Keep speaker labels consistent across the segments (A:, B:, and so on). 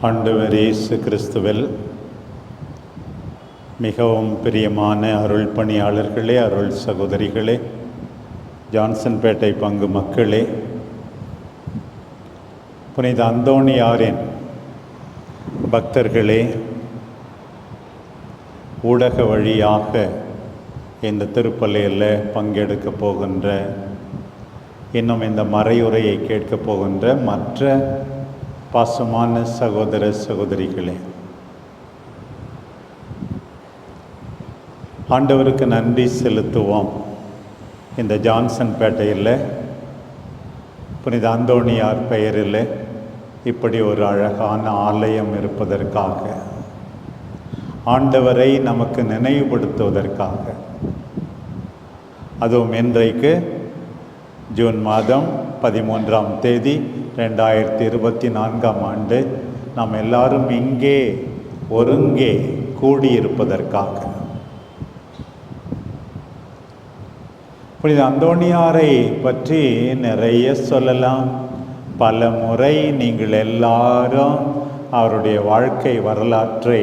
A: ஆண்டவர் இயேசு கிறிஸ்துவில் மிகவும் பிரியமான அருள் பணியாளர்களே அருள் சகோதரிகளே ஜான்சன்பேட்டை பங்கு மக்களே புனித அந்தோணியாரின் பக்தர்களே ஊடக வழியாக இந்த திருப்பள்ளியில் பங்கெடுக்க போகின்ற இன்னும் இந்த மறையுரையை கேட்கப் போகின்ற மற்ற பாசமான சகோதர சகோதரிகளே. ஆண்டவருக்கு நன்றி செலுத்துவோம். இந்த ஜான்சன் பேட்டையில் புனித அந்தோணியார் பெயரில் இப்படி ஒரு அழகான ஆலயம் இருப்பதற்காக ஆண்டவரை நமக்கு நினைவுபடுத்துவதற்காக அதுவும் இன்றைக்கு ஜூன் மாதம் பதிமூன்றாம் தேதி ரெண்டாயிரத்தி இருபத்தி நான்காம் ஆண்டு நாம் எல்லாரும் இங்கே ஒருங்கே கூடியிருப்பதற்காக. புனித அந்தோணியாரை பற்றி நிறைய சொல்லலாம். பல முறை நீங்கள் எல்லாரும் அவருடைய வாழ்க்கை வரலாற்றை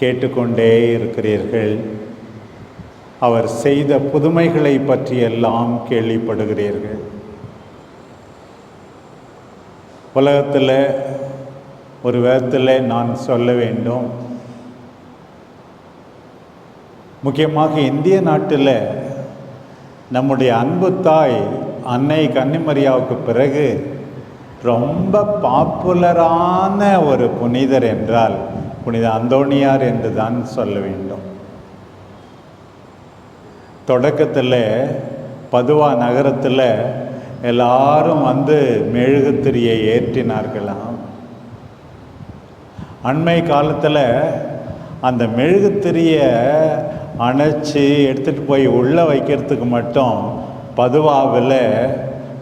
A: கேட்டுக்கொண்டே இருக்கிறீர்கள். அவர் செய்த புதுமைகளை பற்றியெல்லாம் கேள்விப்படுகிறீர்கள். உலகத்தில் ஒரு விதத்தில் நான் சொல்ல வேண்டும். முக்கியமாக இந்திய நாட்டில் நம்முடைய அன்பு தாய் அன்னை கன்னிமரியாவுக்கு பிறகு ரொம்ப பாப்புலரான ஒரு புனிதர் என்றால் புனித அந்தோணியார் என்று தான் சொல்ல வேண்டும். தொடக்கத்தில் பதுவா நகரத்தில் எல்லாரும் வந்து மெழுகுத்திரியை ஏற்றினார்களாம். அண்மை காலத்தில் அந்த மெழுகுத்திரியை அணைச்சி எடுத்துகிட்டு போய் உள்ளே வைக்கிறதுக்கு மட்டும் பதுவாவில்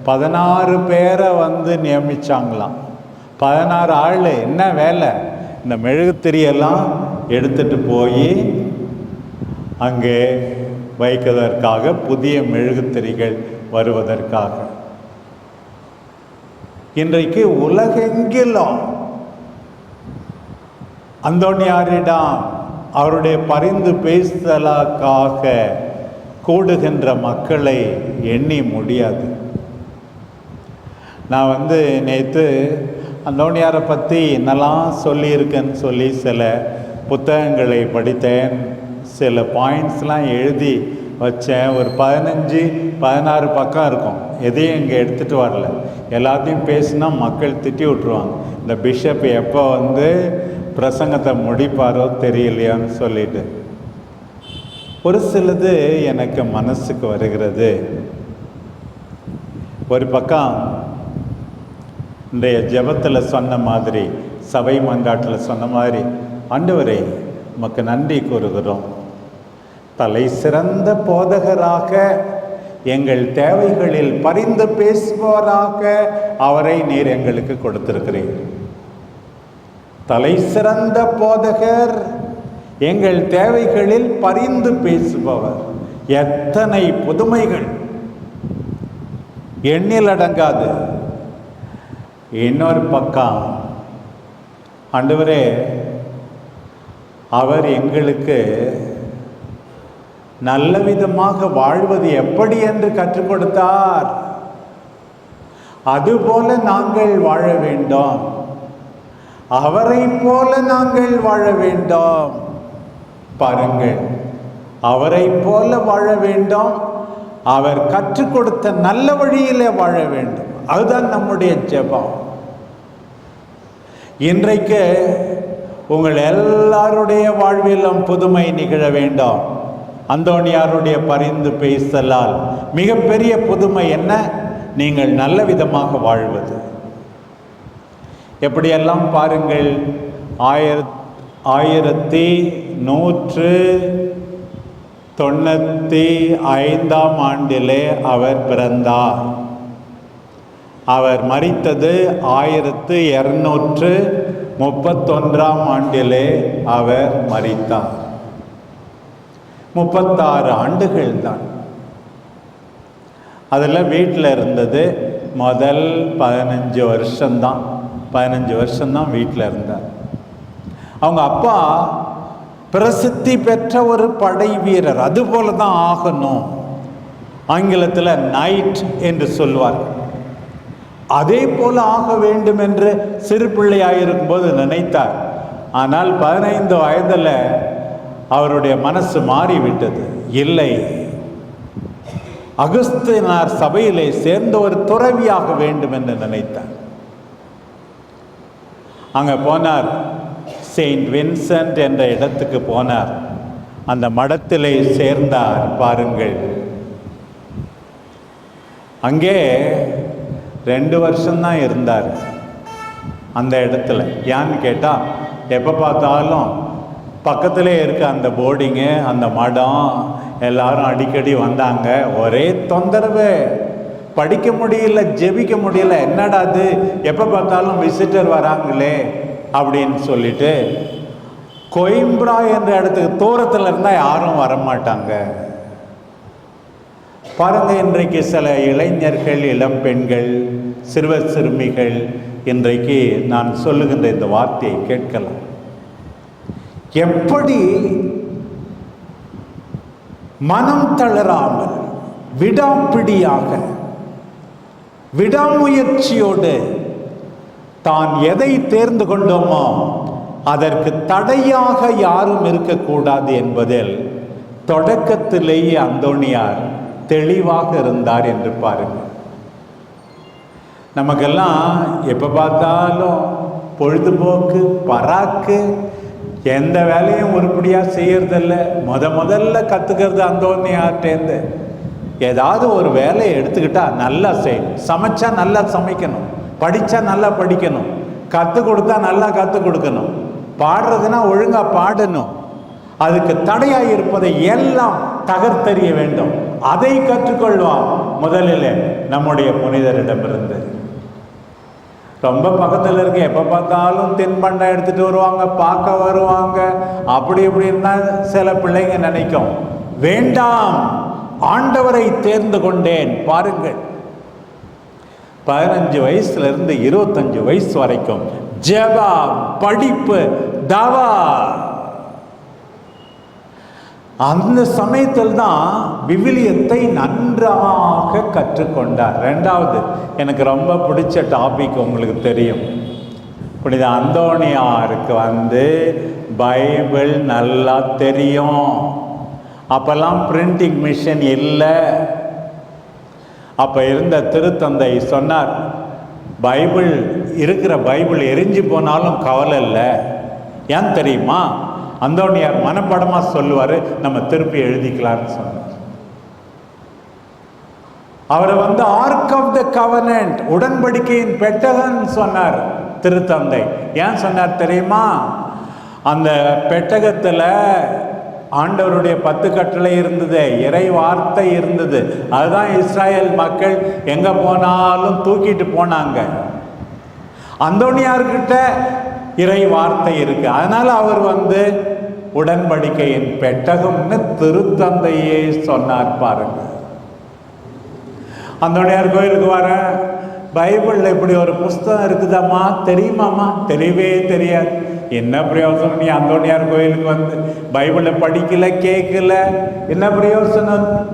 A: பதினாறு பேரை வந்து நியமித்தாங்களாம் பதினாறு ஆள் என்ன வேலை? இந்த மெழுகுத்திரியெல்லாம் எடுத்துகிட்டு போய் அங்கே வைக்கதற்காக புதிய மெழுகுத்திரிகள் வருவதற்காக. இன்றைக்கு உலகெங்கிலும் அந்தோனியாரிடம் அவருடைய பரிந்து பேசுதலாக்காக கூடுகின்ற மக்களை எண்ணி முடியாது. நான் வந்து நேற்று அந்தோனியாரை பற்றி என்னெல்லாம் சொல்லியிருக்கேன்னு சொல்லி சில புத்தகங்களை படித்தேன். சில பாயிண்ட்ஸ்லாம் எழுதி வச்சேன். ஒரு பதினஞ்சு பதினாறு பக்கம் இருக்கும். எதையும் இங்கே எடுத்துகிட்டு வரல. எல்லாத்தையும் பேசினா மக்கள் திட்டி விட்ருவாங்க இந்த பிஷப் எப்போ வந்து பிரசங்கத்தை முடிப்பாரோ தெரியலையான்னு சொல்லிட்டு. ஒரு சிலது எனக்கு மனசுக்கு வருகிறது. ஒரு பக்கம் இன்றைய ஜெபத்தில் சொன்ன மாதிரி சபை மன்றாட்டில் சொன்ன மாதிரி ஆண்டவரே நமக்கு நன்றி கூறுகிறோம். தலை சிறந்த போதகராக எங்கள் தேவைகளில் பரிந்து பேசுவாராக அவரை நீர் எங்களுக்கு கொடுத்திருக்கிறீர். தலை சிறந்த போதகர் எங்கள் தேவைகளில் பரிந்து பேசுபவர். எத்தனை புதுமைகள். எண்ணில் அடங்காது. இன்னொரு பக்கம் ஆண்டவரே அவர் எங்களுக்கு நல்ல விதமாக வாழ்வது எப்படி என்று கற்றுக் கொடுத்தார். அதுபோல நாங்கள் வாழ வேண்டும். அவரை போல நாங்கள் வாழ வேண்டும். பாருங்கள் அவரை போல வாழ வேண்டும். அவர் கற்றுக் கொடுத்த நல்ல வழியிலே வாழ வேண்டும். அதுதான் நம்முடைய ஜெபம். இன்றைக்கு உங்கள் எல்லாருடைய வாழ்விலும் புதுமை நிகழ வேண்டும். அந்தோணியாருடைய பரிந்து பேசலால் மிகப்பெரிய புதுமை என்ன? நீங்கள் நல்ல விதமாக வாழ்வது. எப்படியெல்லாம் பாருங்கள் ஆயிர ஆயிரத்தி நூற்று தொண்ணூற்றி ஐந்தாம் ஆண்டிலே அவர் பிறந்தார். அவர் மறித்தது ஆயிரத்து இரநூற்று முப்பத்தொன்றாம் ஆண்டிலே அவர் மறித்தார். முப்பத்தாறு ஆண்டுகள் தான் அதில் வீட்டில் இருந்தது. முதல் பதினஞ்சு வருஷம்தான். பதினஞ்சு வருஷம்தான் வீட்டில் இருந்தார். அவங்க அப்பா பிரசித்தி பெற்ற ஒரு படை வீரர். அதுபோல தான் ஆகணும். ஆங்கிலத்தில் நைட் என்று சொல்வார் அதே போல ஆக வேண்டும் என்று சிறு பிள்ளையாயிருக்கும்போது நினைத்தார். ஆனால் பதினைந்து வயதில் அவருடைய மனசு மாறிவிட்டது. இல்லை. அகஸ்தினார் சபையிலே சேர்ந்த ஒரு துறவியாக வேண்டும் என்று நினைத்தார். அங்கே போனார். செயின்ட் வின்சென்ட் என்ற இடத்துக்கு போனார். அந்த மடத்திலே சேர்ந்தார். பாருங்கள். அங்கே ரெண்டு வருஷம்தான் இருந்தார். அந்த இடத்துல. ஏன்னு கேட்டால் எப்போ பார்த்தாலும் பக்கத்தில் இருக்க அந்த போர்டிங்கு அந்த மடம் எல்லாரும் அடிக்கடி வந்தாங்க. ஒரே தொந்தரவு. படிக்க முடியல ஜெபிக்க முடியல. என்னடா அது? எப்போ பார்த்தாலும் விசிட்டர் வராங்களே அப்படின்னு சொல்லிட்டு கொயம்புரா என்ற இடத்துக்கு தூரத்தில் இருந்தால் யாரும் வரமாட்டாங்க. பாருங்க இன்றைக்கு சில இளைஞர்கள் இளம் பெண்கள் சிறுவர் சிறுமிகள் இன்றைக்கு நான் சொல்லுகின்ற இந்த வார்த்தையை கேட்கலாம். எப்படி மனம் தளராமல் விடாப்பிடியாக விடாமுயற்சியோடு தான் எதை தேர்ந்து கொண்டோமோ அதற்கு தடையாக யாரும் இருக்கக்கூடாது என்பதில் தொடக்கத்திலேயே அந்தோணியார் தெளிவாக இருந்தார் என்று பாருங்கள் நமக்கெல்லாம் எப்போ பார்த்தாலும் பொழுதுபோக்கு பராக்கு எந்த வேலையும் உருப்படியாக செய்யறதில்ல. முத முதல்ல கற்றுக்கிறது அந்தோன்னியார்ட்டேருந்து ஏதாவது ஒரு வேலையை எடுத்துக்கிட்டா நல்லா செய்யணும் சமைச்சா நல்லா சமைக்கணும். படித்தா நல்லா படிக்கணும். கற்றுக் கொடுத்தா நல்லா கற்றுக் கொடுக்கணும். பாடுறதுன்னா ஒழுங்காக பாடணும். அதுக்கு தடையாக இருப்பதை எல்லாம் தகர்த்தறிய வேண்டும். அதை கற்றுக்கொள்வான் முதலில் நம்முடைய புனிதரிடமிருந்து. ரொம்ப பக்கத்தில் இருக்க. எப்போ பார்த்தாலும் தின்பண்டம் எடுத்துகிட்டு வருவாங்க பார்க்க வருவாங்க. அப்படி இப்படின்னு தான் சில பிள்ளைங்க நினைக்கும். வேண்டாம் ஆண்டவரை தேர்ந்து கொண்டேன். பாருங்கள். பதினஞ்சு வயசுலேருந்து இருபத்தஞ்சு வயசு வரைக்கும். ஜெபா படிப்பு தவா. அந்த சமயத்தில் தான் விவிலியத்தை நன்றாக கற்றுக்கொண்டார். ரெண்டாவது எனக்கு ரொம்ப பிடிச்ச டாபிக் உங்களுக்கு தெரியும். புனித அந்தோணியாருக்கு வந்து பைபிள் நல்லா தெரியும். அப்போல்லாம் பிரிண்டிங் மிஷின் இல்லை. அப்போ இருந்த திருத்தந்தை சொன்னார் பைபிள் இருக்கிற பைபிள் எரிஞ்சு போனாலும் கவலை இல்லை. ஏன் தெரியுமா? அந்தோணியார் மனப்படமாக சொல்லுவார் நம்ம திருப்பி எழுதிக்கலாம்னு சொன்னார். அவரை வந்து ஆர்க் ஆஃப் த கவர்னன்ட் உடன்படிக்கையின் பெட்டகன் சொன்னார் திருத்தந்தை. ஏன் சொன்னார் தெரியுமா? அந்த பெட்டகத்தில் ஆண்டவருடைய பத்து கட்டளை இருந்தது இறை வார்த்தை இருந்தது. அதுதான் இஸ்ராயல் மக்கள் எங்கே போனாலும் தூக்கிட்டு போனாங்க. அந்தோணியார்கிட்ட இறை வார்த்தை இருக்கு. அதனால அவர் வந்து உடன்படிக்கையின் பெட்டகம்னு திருத்தந்தையே சொன்னார் பாருங்க. அந்தோடையார் கோயிலுக்கு வரேன் பைபிளில் இப்படி ஒரு புஸ்தகம் இருக்குதாம்மா? தெரியுமாம்மா? தெரியவே தெரியாது. என்ன பிரயோசனம்? நீ அந்தோணியார் கோயிலுக்கு வந்து பைபிளை படிக்கல கேட்கல என்ன பிரயோசனம்?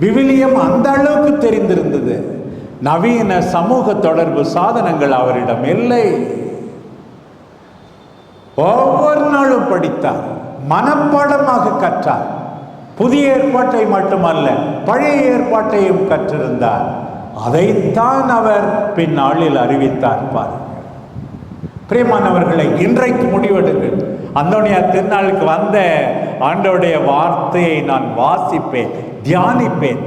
A: விவிலியம் அந்த அளவுக்கு தெரிந்திருந்தது. நவீன சமூக தொடர்பு சாதனங்கள் அவரிடம் இல்லை. ஒவ்வொரு நாளும் படித்தார் மனப்பாடமாக கற்றார். புதிய ஏற்பாட்டை மட்டுமல்ல பழைய ஏற்பாட்டையும் கற்றிருந்தார். அதைத்தான் அவர் பின்னாளில் அறிவித்தார் பார் பிரியமானவர்களை இன்றைக்கு முடிவெடுங்கள். அந்தோனியார் திருநாளுக்கு வந்த ஆண்டோடைய வார்த்தையை நான் வாசிப்பேன் தியானிப்பேன்.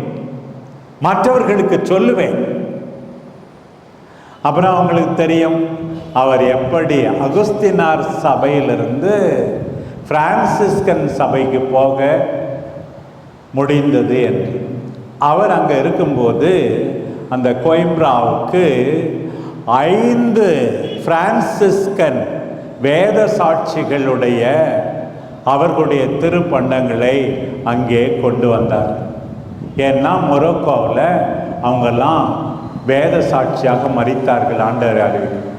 A: மற்றவர்களுக்கு சொல்லுவேன். அப்புறம் அவங்களுக்கு தெரியும் அவர் எப்படி அகுஸ்தினார் சபையிலிருந்து பிரான்சிஸ்கன் சபைக்கு போக முடிந்தது என்று. அவர் அங்கே இருக்கும்போது அந்த கோயம்ப்ராவுக்கு ஐந்து பிரான்சிஸ்கன் வேத சாட்சிகளுடைய அவர்களுடைய திருப்பண்டங்களை அங்கே கொண்டு வந்தார். ஏன்னா மொரோக்கோவில் அவங்கெல்லாம் வேத சாட்சியாக மறித்தார்கள் ஆண்டவர் அறிவிக்கும்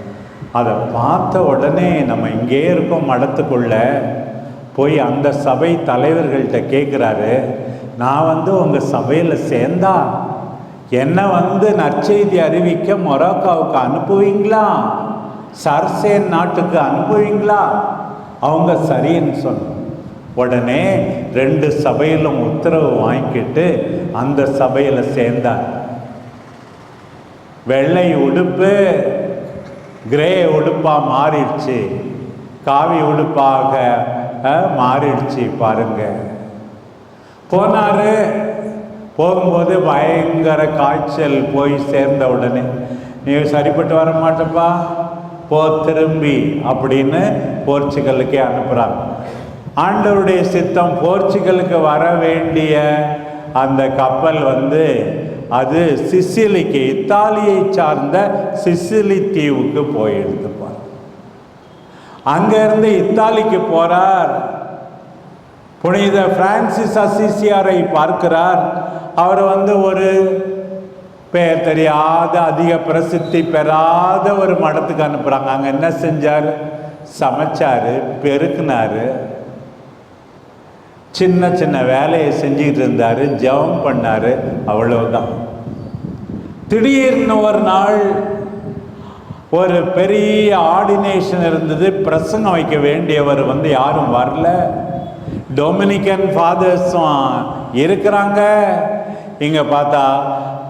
A: அதை பார்த்த உடனே நம்ம இங்கே இருக்கோம் மடத்துக்குள்ள. போய் அந்த சபை தலைவர்கள்ட்ட கேட்குறாரு நான் வந்து உங்கள் சபையில் சேர்ந்தா என்னை வந்து நற்செய்தி அறிவிக்க மொராக்காவுக்கு அனுப்புவீங்களா? சர்சேன் நாட்டுக்கு அனுப்புவீங்களா? அவங்க சரின்னு சொன்ன உடனே ரெண்டு சபையிலும் உத்தரவு வாங்கிக்கிட்டு அந்த சபையில் சேர்ந்தார். வெள்ளை உடுப்பு கிரே உடுப்பாக மாறிடுச்சு. காவி உடுப்பாக மாறிடுச்சு பாருங்க. போனாரு. போகும்போது பயங்கர காய்ச்சல் போய் சேர்ந்த உடனே நீ சரிப்பட்டு வர மாட்டப்பா. போ திரும்பி அப்படின்னு போர்ச்சுகலுக்கே அனுப்புகிறாங்க ஆண்டவருடைய சித்தம் போர்ச்சுகலுக்கு வர வேண்டிய அந்த கப்பல் வந்து அது சிசிலிக்கு இத்தாலியை சார்ந்த சிசிலி தீவுக்கு போயிடுது பாரு அங்கிருந்து இத்தாலிக்கு போறார். புனித பிரான்சிஸ் அசிசியாரை பார்க்கிறார். அவர் வந்து ஒரு பெயர் தெரியாத அதிக பிரசித்தி பெறாத ஒரு மடத்துக்கு அனுப்புகிறாங்க அங்கே என்ன செஞ்சார்? சமைச்சார் பெருக்குனாரு. சின்ன சின்ன வேலையை செஞ்சுக்கிட்டு இருந்தார் ஜெபம் பண்ணார் அவ்வளவுதான். திடீர்னு ஒரு நாள் ஒரு பெரிய ஆர்டினேஷன் இருந்தது. பிரசங்கம் வைக்க வேண்டியவர் வந்து யாரும் வரல. டொமினிக்கன் ஃபாதர்ஸும் இருக்கிறாங்க. இங்கே பார்த்தா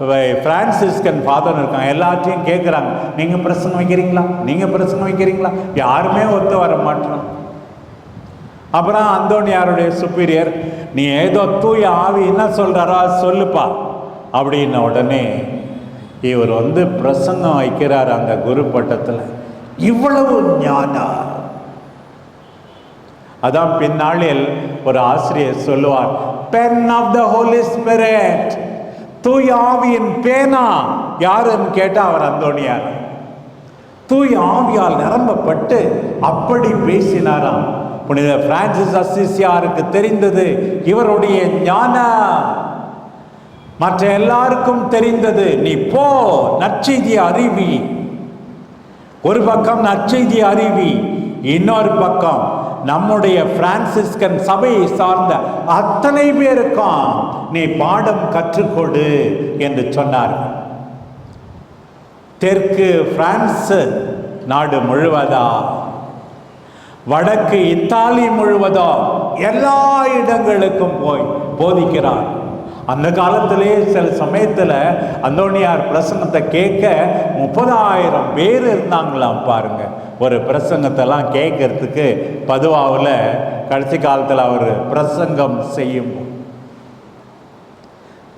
A: வை- பிரான்சிஸ்கன் ஃபாதர் இருக்காங்க. எல்லாத்தையும் கேட்குறாங்க நீங்கள் பிரசங்கம் வைக்கிறீங்களா? நீங்கள் பிரசங்கம் வைக்கிறீங்களா? யாருமே ஒத்து வர மாட்டோம். அப்புறம் அந்தோனியாருடைய சுப்பீரியர் நீ ஏதோ தூய ஆவி என்ன சொல்கிறாரோ சொல்லுப்பா. அப்படின்ன உடனே இவர் வந்து பிரசங்கம் வைக்கிறார் அந்த குரு பட்டத்தில். இவ்வளவு ஞானா அதான் பின்னாளில் ஒரு ஆசிரியர் சொல்லுவார் pen of the holy spirit தூய் ஆவியின் பேனா. யாருன்னு கேட்டா அவர் அந்தோணியார் தூய் ஆவியால் நிரம்பப்பட்டு அப்படி பேசினாராம். புனித பிரான்சிஸ் அசிசியாருக்கு தெரிந்தது இவருடைய ஞானம். மற்ற எல்லாருக்கும் தெரிந்தது நீ போ நற்செய்தி அறிவி. ஒரு பக்கம் நற்செய்தி அறிவி இன்னொரு பக்கம் நம்முடைய பிரான்சிஸ்கன் சபையை சார்ந்த அத்தனை பேருக்கும் நீ பாடம் கற்றுக்கொடு என்று சொன்னார். தெற்கு பிரான்ஸ் நாடு முழுவதா? வடக்கு இத்தாலி முழுவதும் எல்லா இடங்களுக்கும் போய் போதிக்கிறார். அந்த காலத்திலே சில சமயத்தில் அந்தோணியார் பிரசங்கத்தை கேட்க முப்பதாயிரம் பேர் இருந்தாங்களாம் பாருங்க. ஒரு பிரசங்கத்தெல்லாம் கேட்கறதுக்கு பதுவாவில் கடைசி காலத்தில் அவர் பிரசங்கம் செய்யும்.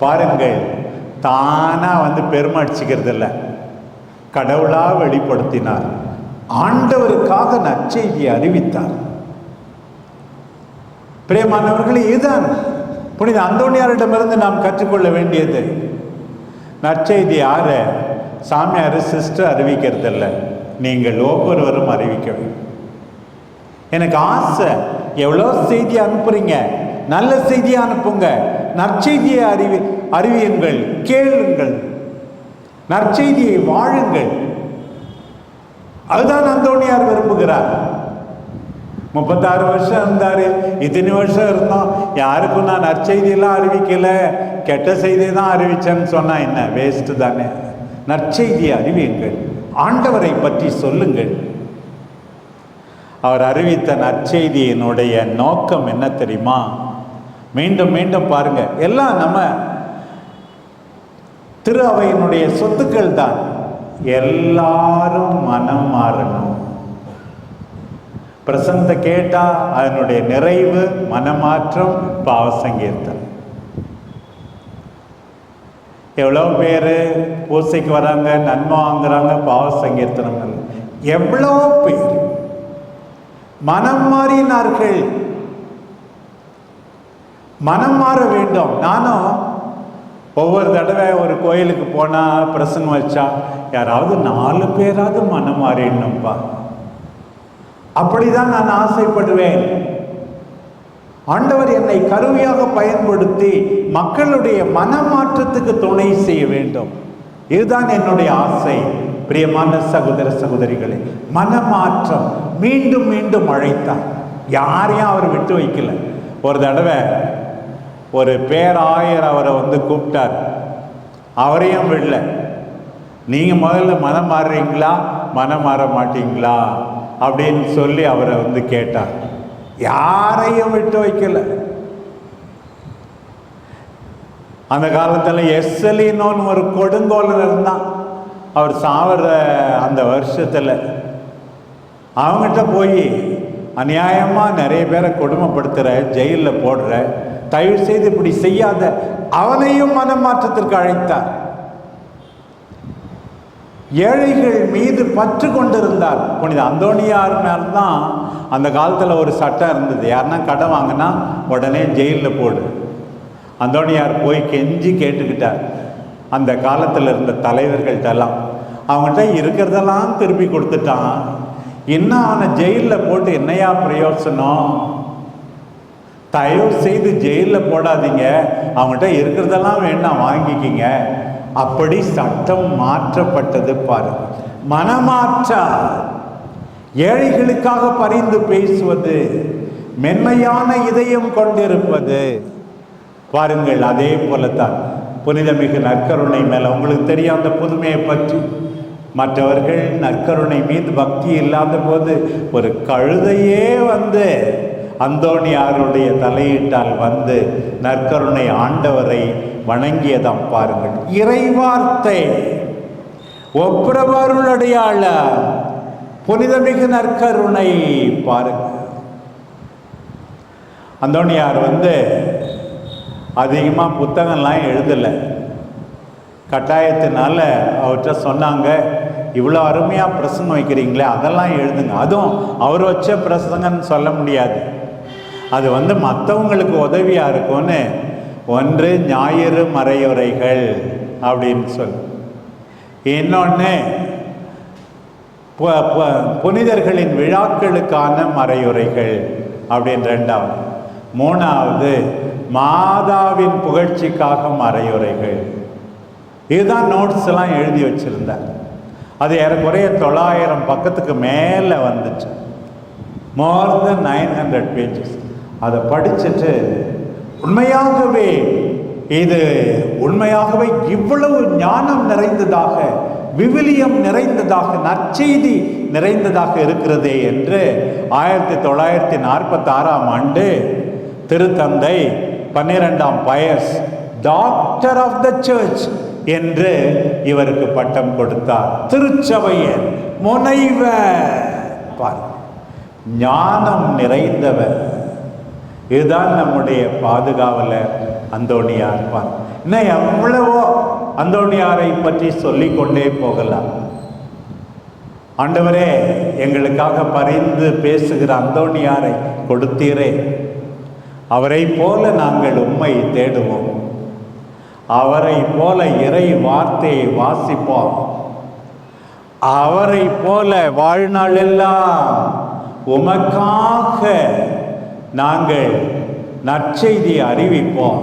A: பாருங்கள் தானாக வந்து பெருமை அடிச்சுக்கிறது இல்லை கடவுளாக வெளிப்படுத்தினார். ஆண்டவருக்காக நற்செய்தியை அறிவித்தார். பிரியமானவர்களே இதுதான் புனித அந்தோணியாரிடமிருந்து நாம் கற்றுக்கொள்ள வேண்டியது. நற்செய்தி யார சாமியார் சிஸ்டர் அறிவிக்கிறதில்ல. நீங்கள் ஒவ்வொருவரும் அறிவிக்க வேண்டும். எனக்கு ஆசை எவ்வளோ செய்தி அனுப்புறீங்க? நல்ல செய்தியை அனுப்புங்க. நற்செய்தியை அறிவி அறிவியுங்கள் கேளுங்கள். நற்செய்தியை வாழுங்கள். அதுதான் அந்தோணியார் விரும்புகிறார். முப்பத்தாறு வருஷம் இருந்தார். இத்தனை வருஷம் இருந்தோம். யாருக்கும் நான் நற்செய்தியெல்லாம் அறிவிக்கலை. கெட்ட செய்தியை தான் அறிவித்தேன்னு சொன்னால் என்ன? வேஸ்ட்டு தானே. நற்செய்தியை அறிவியுங்கள். ஆண்டவரை பற்றி சொல்லுங்கள். அவர் அறிவித்த நற்செய்தியினுடைய நோக்கம் என்ன தெரியுமா? மீண்டும் மீண்டும் பாருங்க. எல்லாம் நம்ம திரு அவையினுடைய சொத்துக்கள் தான். எல்லாரும் மனம் மாறணும். பிரசந்த கேட்டா அதனுடைய நிறைவு மனமாற்றம் பாவசங்கீர்த்தன் எவ்வளோ பேர் பூசைக்கு வராங்க நன்மை வாங்குறாங்க பாவ சங்கீர்த்தனங்கள் எவ்வளோ பேர்? மனம் மாறினார்கள். மனம் மாற வேண்டும். நானும் ஒவ்வொரு தடவை ஒரு கோயிலுக்கு போனால் பிரசங்கம் வச்சா யாராவது நாலு பேராவது மனம் மாறிடணும்ப்பா அப்படிதான் நான் ஆசைப்படுவேன். ஆண்டவர் என்னை கருவியாக பயன்படுத்தி மக்களுடைய மனமாற்றத்துக்கு துணை செய்ய வேண்டும். இதுதான் என்னுடைய ஆசை. பிரியமான சகோதர சகோதரிகளே மனமாற்றம் மீண்டும் மீண்டும் அழைத்தார். யாரையும் அவர் விட்டு வைக்கல. ஒரு தடவை ஒரு பேராயர் அவரை வந்து கூப்பிட்டார். அவரையும் விடல. நீங்கள் முதல்ல மனம் மாறுறீங்களா? மனம் மாற மாட்டீங்களா? அப்படின்னு சொல்லி அவரை வந்து கேட்டார். யாரையும் விட்டு வைக்கல. அந்த காலத்தில் எஸ்எலினோன்னு ஒரு கொடுங்கோலர் இருந்தான். அவர் சாவர அந்த வருஷத்தில். அவங்ககிட்ட போய் அநியாயமாக நிறைய பேரை கொடுமைப்படுத்துகிற ஜெயிலில் போடுற தயவு செய்து இப்படி செய்யாத அவனையும் மனமாற்றத்திற்கு அழைத்தார். ஏழைகள் மீது பற்று கொண்டிருந்தார். புனித அந்தோணியார் மேல்தான் அந்த காலத்தில் ஒரு சட்டம் இருந்தது. யாருன்னா கடன் வாங்கினா உடனே ஜெயிலில் போடு. அந்தோணியார் போய் கெஞ்சி கேட்டுக்கிட்டார். அந்த காலத்தில் இருந்த தலைவர்கள்ட்டெல்லாம் அவங்கள்ட்ட இருக்கிறதெல்லாம் திருப்பி கொடுத்துட்டான். இன்னும் அவனை ஜெயிலில் போட்டு என்னையா பிரயோசனம்? தயவு செய்து ஜெயிலில் போடாதீங்க. அவங்ககிட்ட இருக்கிறதெல்லாம் வேணாம் வாங்கிக்கிங்க. அப்படி சட்டம் மாற்றப்பட்டது பாரு. மனமாற்றா ஏழைகளுக்காக பரிந்து பேசுவது மென்மையான இதயம் கொண்டிருப்பது. பாருங்கள் அதே போலத்தான். புனிதமிகு நற்கருணை மேலே உங்களுக்கு தெரியும் அந்த புதுமையை பற்றி. மற்றவர்கள் நற்கருணை மீது பக்தி இல்லாத போது ஒரு கழுதையே வந்து அந்தோணியாருடைய தலையீட்டால் வந்து நற்கருணை ஆண்டவரை வணங்கியதாம் பாருங்கள். இறைவார்த்தை ஒப்புரவருளடையாள புனிதமிகு நற்கருணை பாருங்கள். அந்தோணியார் வந்து அதிகமாக புத்தகம்லாம் எழுதலை. கட்டாயத்தினால அவர்கிட்ட சொன்னாங்க இவ்வளோ அருமையாக பிரசங்கம் வைக்கிறீங்களே அதெல்லாம் எழுதுங்க. அதுவும் அவர் வச்ச பிரசங்கன்னு சொல்ல முடியாது. அது வந்து மற்றவங்களுக்கு உதவியாக இருக்கும்னு ஒன்று ஞாயிறு மறையுரைகள் அப்படின்னு சொல் இன்னொன்று புனிதர்களின் விழாக்களுக்கான மறையுரைகள் அப்படின்னு ரெண்டாவது. மூணாவது மாதாவின் புகழ்ச்சிக்காக மறையுரைகள் இதுதான் நோட்ஸ் எல்லாம் எழுதி வச்சுருந்தேன். அது ஏறக்குறைய தொள்ளாயிரம் பக்கத்துக்கு மேலே வந்துச்சு. More than nine hundred pages அதை படிச்சுட்டு உண்மையாகவே இது உண்மையாகவே இவ்வளவு ஞானம் நிறைந்ததாக விவிலியம் நிறைந்ததாக நற்செய்தி நிறைந்ததாக இருக்கிறதே என்று ஆயிரத்தி தொள்ளாயிரத்தி நாற்பத்தி ஆறாம் ஆண்டு திருத்தந்தை பன்னிரெண்டாம் Pius doctor of the church என்று இவருக்கு பட்டம் கொடுத்தார். திருச்சபையர் முனைவர். ஞானம் நிறைந்தவர். இதுதான் நம்முடைய பாதுகாவலர் அந்தோணியார் பார் இன்னும் எவ்வளவோ அந்தோணியாரை பற்றி சொல்லி கொண்டே போகலாம். ஆண்டவரே எங்களுக்காக பறிந்து பேசுகிற அந்தோணியாரை கொடுத்தீரே. அவரை போல நாங்கள் உண்மை தேடுவோம். அவரை போல இறை வார்த்தையை வாசிப்போம். அவரை போல வாழ்நாளெல்லாம் உமக்காக நாங்கள் நற்செய்தி அறிவிப்போம்.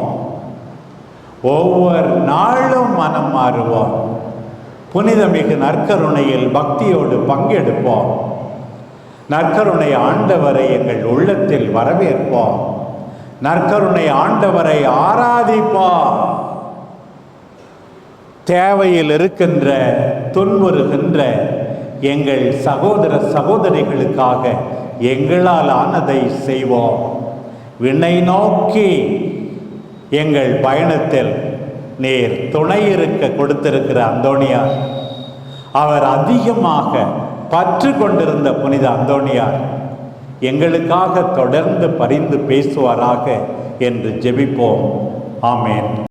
A: ஒவ்வொரு நாளும் மனம் மாறுவோம். புனிதமிகு நற்கருணையில் பக்தியோடு பங்கெடுப்போம். நற்கருணை ஆண்டவரை எங்கள் உள்ளத்தில் வரவேற்போம். நற்கருணை ஆண்டவரை ஆராதிப்போம். தேவையில் இருக்கின்ற துன்புறுகின்ற எங்கள் சகோதர சகோதரிகளுக்காக எங்களால் ஆனதை செய்வோம். விண்ணை நோக்கி எங்கள் பயணத்தில் நேர் துணை இருக்க கொடுத்திருக்கிற அந்தோணியார். அவர் அதிகமாக பற்று கொண்டிருந்த புனித அந்தோணியார் எங்களுக்காக தொடர்ந்து பரிந்து பேசுவாராக என்று ஜெபிப்போம். ஆமேன்.